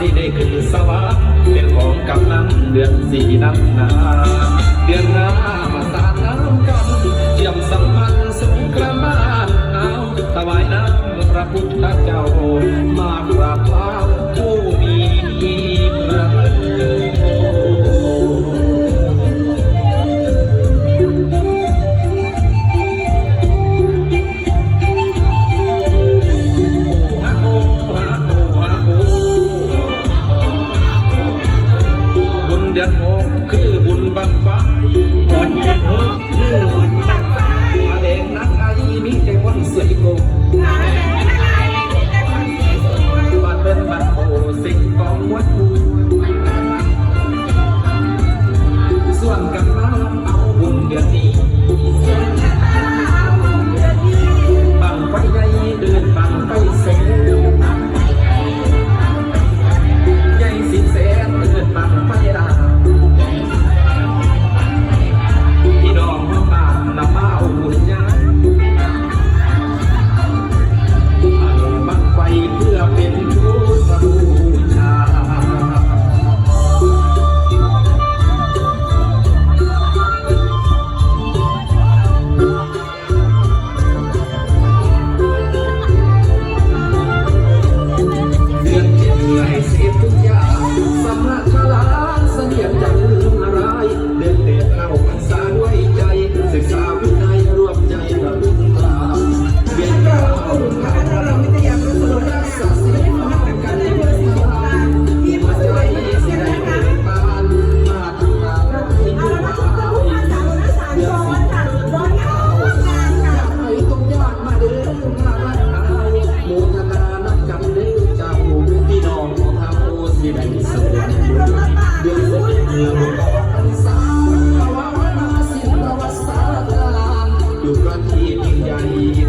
สิได้คือสวะเป็นของกำนันเดือนสีน้ำนาเดือนหน้ามาสาน้ำกันเยี่ยมสัมพันธ์สงกรานต์เอาถวายน้ำพระพุทธ คือบุญบังไฟ อยู่กันที่ยิ่งใหญ่